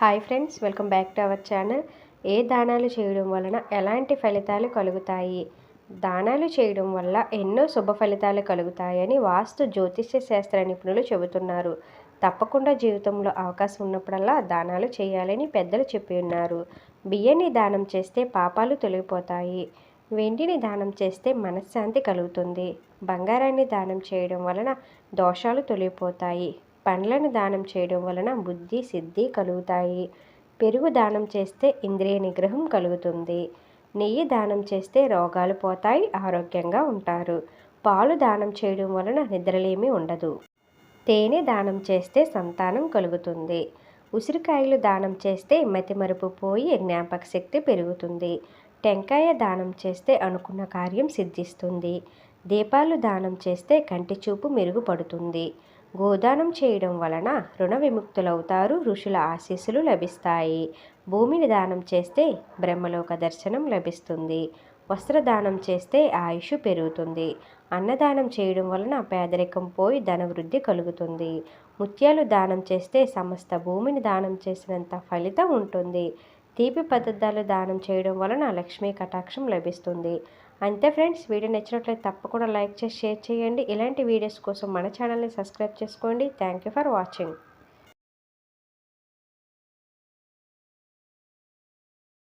Hi friends welcome back to our channel ఏ దానాలు చేయడం వలన ఎలాంటి ఫలితాలు కలుగుతాయి? దానాలు చేయడం వల్ల ఎన్నో శుభ ఫలితాలు కలుగుతాయని వాస్తు జ్యోతిష్య శాస్త్ర నిపుణులు చెబుతున్నారు. తప్పకుండా జీవితంలో అవకాశం ఉన్నప్పుడల్లా దానాలు చేయాలని పెద్దలు చెప్పి ఉన్నారు. బియ్యాన్ని దానం చేస్తే పాపాలు తొలగిపోతాయి. వెండిని దానం చేస్తే మనశ్శాంతి కలుగుతుంది. బంగారాన్ని దానం చేయడం వలన దోషాలు తొలగిపోతాయి. పండ్లను దానం చేయడం వలన బుద్ధి సిద్ధి కలుగుతాయి. పెరుగు దానం చేస్తే ఇంద్రియ నిగ్రహం కలుగుతుంది. నెయ్యి దానం చేస్తే రోగాలు పోతాయి ఆరోగ్యంగా ఉంటారు. పాలు దానం చేయడం వలన నిద్రలేమి ఉండదు. తేనె దానం చేస్తే సంతానం కలుగుతుంది. ఉసిరికాయలు దానం చేస్తే మతిమరుపు పోయి జ్ఞాపక శక్తి పెరుగుతుంది. టెంకాయ దానం చేస్తే అనుకున్న కార్యం సిద్ధిస్తుంది. దీపాలు దానం చేస్తే కంటి చూపు మెరుగుపడుతుంది. గోదానం చేయడం వలన రుణ విముక్తులవుతారు ఋషుల ఆశీస్సులు లభిస్తాయి. భూమిని దానం చేస్తే బ్రహ్మలోక దర్శనం లభిస్తుంది. వస్త్రదానం చేస్తే ఆయుష్ పెరుగుతుంది. అన్నదానం చేయడం వలన పేదరికం పోయి ధనవృద్ధి కలుగుతుంది. ముత్యాలు దానం చేస్తే సమస్త భూమిని దానం చేసినంత ఫలితం ఉంటుంది. తీపి పదార్థాలు దానం చేయడం వలన లక్ష్మీ కటాక్షం లభిస్తుంది. అంతే ఫ్రెండ్స్ వీడియో నచ్చినట్లయితే తప్పకుండా లైక్ చేసి షేర్ చేయండి. ఇలాంటి వీడియోస్ కోసం మన ఛానల్ని సబ్స్క్రైబ్ చేసుకోండి. Thank you for watching.